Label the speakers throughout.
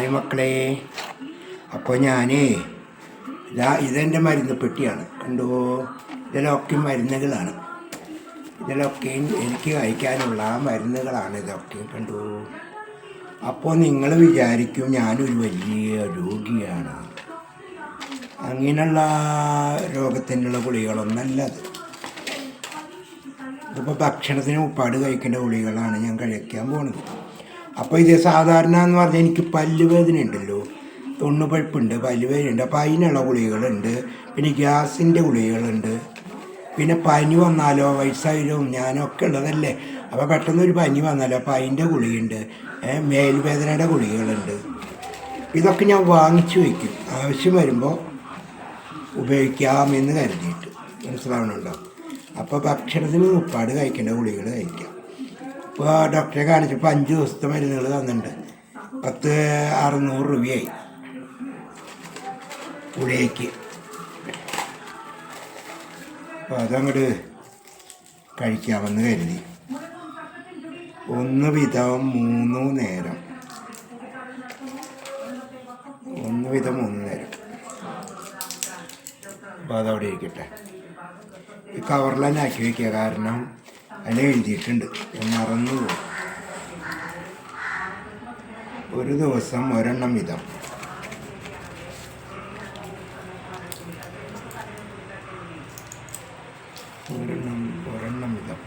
Speaker 1: Hi മക്കളെ. അപ്പോൾ ഞാനേ ഇതാ ഇതെന്റെ മരുന്ന് പെട്ടിയാണ്. കണ്ടോ? ഇതിലൊക്കെ മരുന്നുകളാണ്. ഇതിലൊക്കെ എനിക്ക് കഴിക്കാനുള്ള മരുന്നുകളാണ് ഇതൊക്കെ കണ്ടോ? അപ്പോൾ നിങ്ങൾ വിചാരിക്കും ഞാനൊരു വലിയ രോഗിയാണ്. അങ്ങനെയുള്ള രോഗത്തിനുള്ള ഗുളികളൊന്നല്ല അത് ഇതിപ്പോൾ ഭക്ഷണത്തിന് ഉപ്പാട് കഴിക്കേണ്ട ഗുളികളാണ് ഞാൻ കഴിക്കാൻ പോണത്. അപ്പോൾ ഇത് സാധാരണ എന്ന് പറഞ്ഞാൽ എനിക്ക് പല്ലുവേദന ഉണ്ടല്ലോ തൊണ്ണുപഴുപ്പുണ്ട് പല്ലുവേദനയുണ്ട് അപ്പോൾ അതിനുള്ള ഗുളികകളുണ്ട് പിന്നെ ഗ്യാസിന്റെ ഗുളികകളുണ്ട്. പിന്നെ പനി വന്നാലോ വയസ്സായാലോ ഞാനൊക്കെ ഉള്ളതല്ലേ. അപ്പോൾ പെട്ടെന്ന് ഒരു പനി വന്നാലോ അപ്പോൾ അതിന്റെ ഗുളികയുണ്ട്. മേൽവേദനയുടെ ഗുളികകളുണ്ട്. ഇതൊക്കെ ഞാൻ വാങ്ങിച്ചു വയ്ക്കും. ആവശ്യം വരുമ്പോൾ ഉപയോഗിക്കാമെന്ന് കരുതിയിട്ട്. മനസ്സിലാവണുണ്ടോ അപ്പോൾ ഭക്ഷണത്തിന് ഉപ്പാട് കഴിക്കേണ്ട ഗുളികൾ കഴിക്കാം. ഇപ്പോൾ ഡോക്ടറെ കാണിച്ചപ്പോൾ അഞ്ച് ദിവസത്തെ മരുന്നുകൾ തന്നിട്ടുണ്ട്. പത്ത് അറുന്നൂറ് രൂപയായി. ഗുളികയ്ക്ക് അപ്പോൾ അതങ്ങോട്ട് കഴിക്കാമെന്ന് കരുതി. ഒന്ന് വിധം മൂന്ന് നേരം. ഒന്ന് വിധം മൂന്ന് നേരം. അപ്പോൾ അതവിടെ ഇരിക്കട്ടെ. ഈ ആക്കി വയ്ക്കുക കാരണം അതിൽ എഴുതിയിട്ടുണ്ട്. മറന്നു ഒരു ദിവസം ഒരെണ്ണം വീതം ഒരെണ്ണം ഒരെണ്ണം വീതം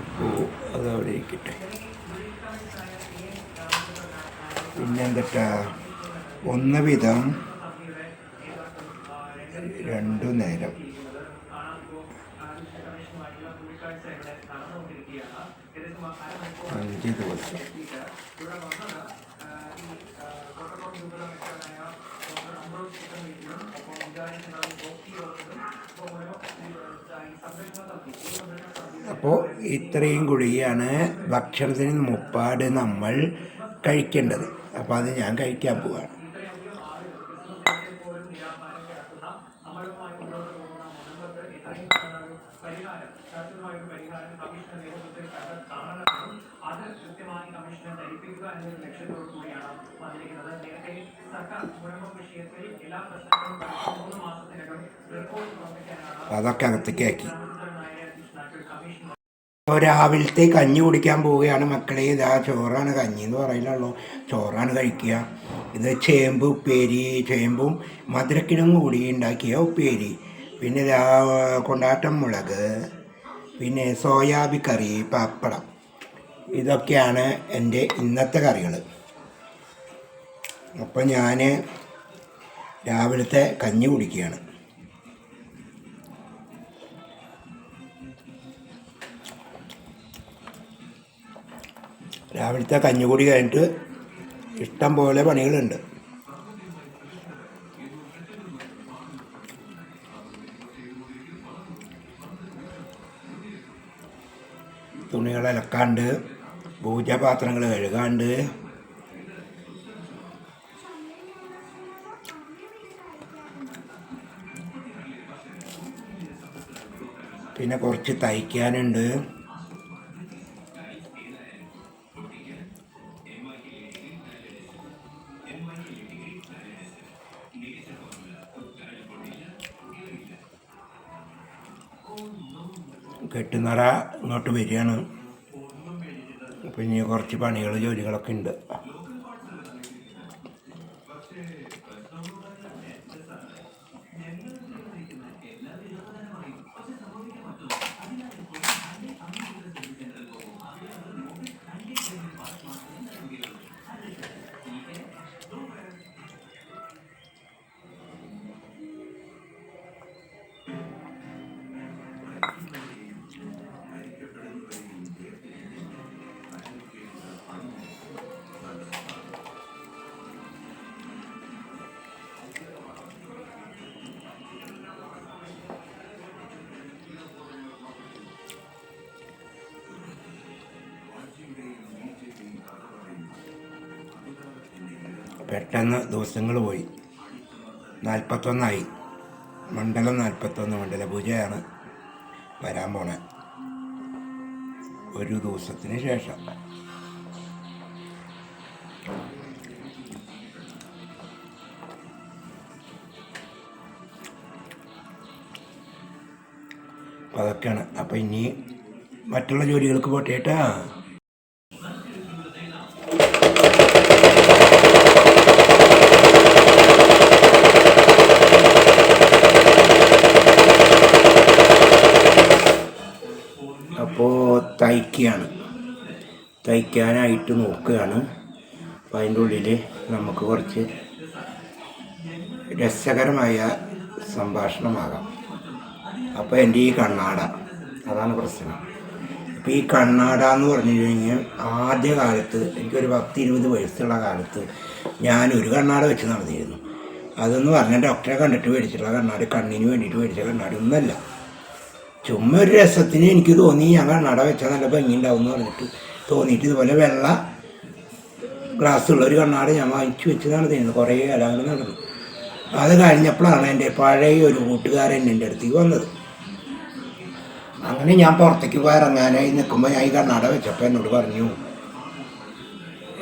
Speaker 1: അപ്പോൾ അതവിടെ ഇരിക്കട്ടെ. പിന്നെന്താ ഒന്ന് വിധം രണ്ടു നേരം. അപ്പോൾ ഇത്രയും ഗുളികയാണ് ഭക്ഷണത്തിന് മുപ്പാട് നമ്മൾ കഴിക്കേണ്ടത്. അപ്പോൾ അത് ഞാൻ കഴിക്കാൻ പോവാണ്. അതൊക്കെ അകത്തേക്ക് ആക്കി. അപ്പോൾ രാവിലത്തെ കഞ്ഞി കുടിക്കാൻ പോവുകയാണ്. മക്കളെ ഇതാ ചോറാണ് കഞ്ഞി എന്ന് പറയില്ലല്ലോ ചോറാണ് കഴിക്കുക. ഇത് ചേമ്പ് ഉപ്പേരി ചേമ്പും മധുരക്കിനും കൂടി ഉണ്ടാക്കിയ ഉപ്പേരി. പിന്നെ കൊണ്ടാട്ടം മുളക് പിന്നെ സോയാബി കറി പപ്പടം. ഇതൊക്കെയാണ് എന്റെ ഇന്നത്തെ കറികൾ അപ്പം ഞാൻ രാവിലത്തെ കഞ്ഞി കുടിക്കുകയാണ്. രാവിലത്തെ കഞ്ഞി കൂടി കഴിഞ്ഞിട്ട് ഇഷ്ടം പോലെ പണികളുണ്ട്. തുണികൾ അലക്കാണ്ട് പൂജാപാത്രങ്ങൾ കഴുകാണ്ട്. പിന്നെ കുറച്ച് തയ്ക്കാനുണ്ട്. കെട്ടുന്നറ ഇങ്ങോട്ട് വരികയാണ്. ഇനി കുറച്ച് പണികൾ ജോലികളൊക്കെ ഉണ്ട്. പെട്ടെന്ന് ദിവസങ്ങൾ പോയി. നാൽപ്പത്തൊന്നായി. മണ്ഡലം നാൽപ്പത്തൊന്ന് മണ്ഡല പൂജയാണ് വരാൻ പോണെ. ഒരു ദിവസത്തിന് ശേഷം. അപ്പോൾ അതൊക്കെയാണ്. അപ്പോൾ ഇനി മറ്റുള്ള ജോലികൾക്ക് പോട്ടേട്ടാ തയ്ക്കുകയാണ് തയ്ക്കാനായിട്ട് നോക്കുകയാണ്. അപ്പം അതിന്റെ ഉള്ളിൽ നമുക്ക് കുറച്ച് രസകരമായ സംഭാഷണമാകാം. അപ്പോൾ എന്റെ ഈ കണ്ണാട അതാണ് പ്രശ്നം. ഇപ്പോൾ ഈ കണ്ണാട എന്ന് പറഞ്ഞു കഴിഞ്ഞാൽ ആദ്യ കാലത്ത് എനിക്കൊരു പത്ത് ഇരുപത് വയസ്സുള്ള കാലത്ത് ഞാനൊരു കണ്ണാട വെച്ച് നടന്നിരുന്നു. അതെന്ന് പറഞ്ഞാൽ ഡോക്ടറെ കണ്ടിട്ട് മേടിച്ചിട്ടുള്ള കണ്ണാടി കണ്ണിന് വേണ്ടിയിട്ട് മേടിച്ച കണ്ണാടി ഒന്നല്ല. ചുമ്മാ ഒരു രസത്തിന് എനിക്ക് തോന്നി. ഞാൻ നട വെച്ചാൽ നല്ല ഭംഗി ഉണ്ടാവും എന്ന് പറഞ്ഞിട്ട് തോന്നിയിട്ട് ഇതുപോലെ വെള്ള ഗ്ലാസ് ഉള്ള ഒരു കണ്ണാട് ഞാൻ വാങ്ങിച്ചു വെച്ച് നടന്നിരുന്നു കുറേ കാലങ്ങൾ നടന്നു. അത് കഴിഞ്ഞപ്പോഴാണ് എന്റെ പഴയ ഒരു കൂട്ടുകാരൻ എന്റെ അടുത്തേക്ക് വന്നത്. അങ്ങനെ ഞാൻ പുറത്തേക്ക് ഇറങ്ങാനായി നിൽക്കുമ്പോൾ ഞാൻ ഈ കണ്ണാട വെച്ചപ്പോൾ എന്നോട് പറഞ്ഞു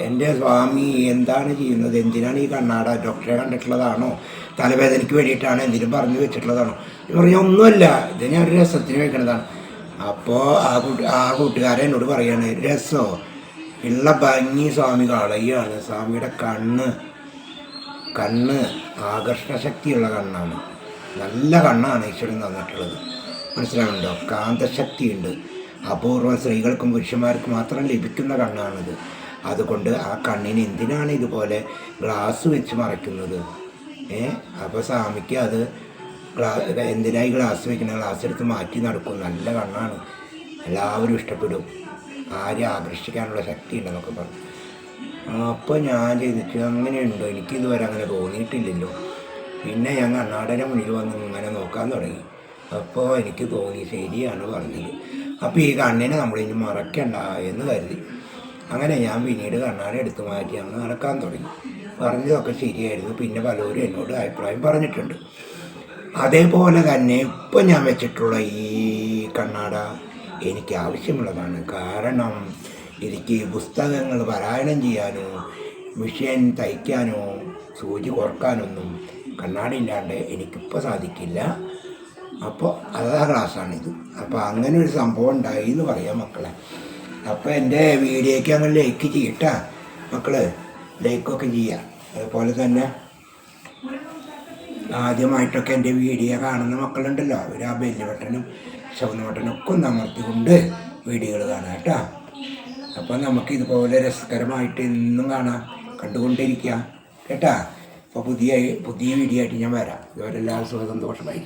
Speaker 1: എന്റെ സ്വാമി എന്താണ് ചെയ്യുന്നത്? എന്തിനാണ് ഈ കണ്ണാട? ഡോക്ടറെ കണ്ടിട്ടുള്ളതാണോ? തലവേദനയ്ക്ക് വേണ്ടിയിട്ടാണ് എന്തിനും പറഞ്ഞു വെച്ചിട്ടുള്ളതാണ്? ഇത് പറഞ്ഞു ഒന്നുമല്ല ഇത് ഞാൻ ഒരു രസത്തിന് വെക്കുന്നതാണ് അപ്പോൾ ആ കൂട്ട് ആ കൂട്ടുകാരൻ എന്നോട് പറയാണ് രസമോ ഉള്ള ഭംഗി സ്വാമി കളയാണ് സ്വാമിയുടെ കണ്ണ് കണ്ണ് ആകർഷണ ശക്തിയുള്ള കണ്ണാണ്. നല്ല കണ്ണാണ് ഈശ്വരൻ തന്നിട്ടുള്ളത്. മനസ്സിലാവുന്നുണ്ടോ? കാന്തശക്തിയുണ്ട്. അപൂർവ സ്ത്രീകൾക്കും പുരുഷന്മാർക്കും മാത്രം ലഭിക്കുന്ന കണ്ണാണിത്. അതുകൊണ്ട് ആ കണ്ണിന് എന്തിനാണ് ഇതുപോലെ ഗ്ലാസ് വെച്ച് മറയ്ക്കുന്നത്? ഏ? അപ്പോൾ സ്വാമിക്ക് അത് ക്ലാസ് എന്തിനായി ക്ലാസ് വെക്കുന്ന ക്ലാസ് എടുത്ത് മാറ്റി നടക്കും. നല്ല കണ്ണാണ് എല്ലാവരും ഇഷ്ടപ്പെടും. ആരെയും ആകർഷിക്കാനുള്ള ശക്തി ഉണ്ടെന്നൊക്കെ പറഞ്ഞു അപ്പോൾ ഞാൻ ചെയ്തിട്ട് അങ്ങനെയുണ്ടോ? എനിക്കിതുവരെ അങ്ങനെ തോന്നിയിട്ടില്ലല്ലോ. പിന്നെ ഞാൻ കണ്ണാടന്റെ മുന്നിൽ വന്ന് ഇങ്ങനെ നോക്കാൻ തുടങ്ങി. അപ്പോൾ എനിക്ക് തോന്നി ശരിയാണ് പറഞ്ഞത്. അപ്പോൾ ഈ കണ്ണിനെ നമ്മളിനി മറക്കണ്ട എന്ന് കരുതി. അങ്ങനെ ഞാൻ പിന്നീട് കണ്ണാടി എടുത്തു മാറ്റി അങ്ങ് നടക്കാൻ തുടങ്ങി. പറഞ്ഞതൊക്കെ ശരിയായിരുന്നു. പിന്നെ പലരും എന്നോട് അഭിപ്രായം പറഞ്ഞിട്ടുണ്ട്. അതേപോലെ തന്നെ ഇപ്പം ഞാൻ വെച്ചിട്ടുള്ള ഈ കണ്ണാട എനിക്ക് ആവശ്യമുള്ളതാണ്. കാരണം എനിക്ക് പുസ്തകങ്ങൾ പാരായണം ചെയ്യാനോ മിഷ്യൻ തയ്ക്കാനോ സൂചി കുറക്കാനൊന്നും കണ്ണാട ഇല്ലാണ്ട് എനിക്കിപ്പോൾ സാധിക്കില്ല. അപ്പോൾ അതാ ക്ലാസ്സാണിത്. അപ്പോൾ അങ്ങനെ ഒരു സംഭവം ഉണ്ടായി എന്ന് പറയാം മക്കളെ. അപ്പോൾ എന്റെ വീഡിയോയ്ക്ക് അങ്ങനെ ലൈക്ക് ചെയ്യട്ടാ മക്കൾ. ലൈക്കൊക്കെ ചെയ്യാം. അതുപോലെ തന്നെ ആദ്യമായിട്ടൊക്കെ എന്റെ വീഡിയോ കാണുന്ന മക്കളുണ്ടല്ലോ. അവർ ആ ബെല്ല് ബട്ടനും ചുവന്ന ബട്ടനും ഒക്കെ ഒന്ന് അമർത്തിക്കൊണ്ട് വീഡിയോകൾ കാണാം കേട്ടോ. അപ്പോൾ നമുക്ക് ഇതുപോലെ രസകരമായിട്ട് എന്നും കാണാം. കണ്ടുകൊണ്ടിരിക്കുക കേട്ടാ? അപ്പോൾ പുതിയ പുതിയ വീഡിയോ ആയിട്ട് ഞാൻ വരാം. ഇവരെല്ലാവരും സുഖ സന്തോഷമായി.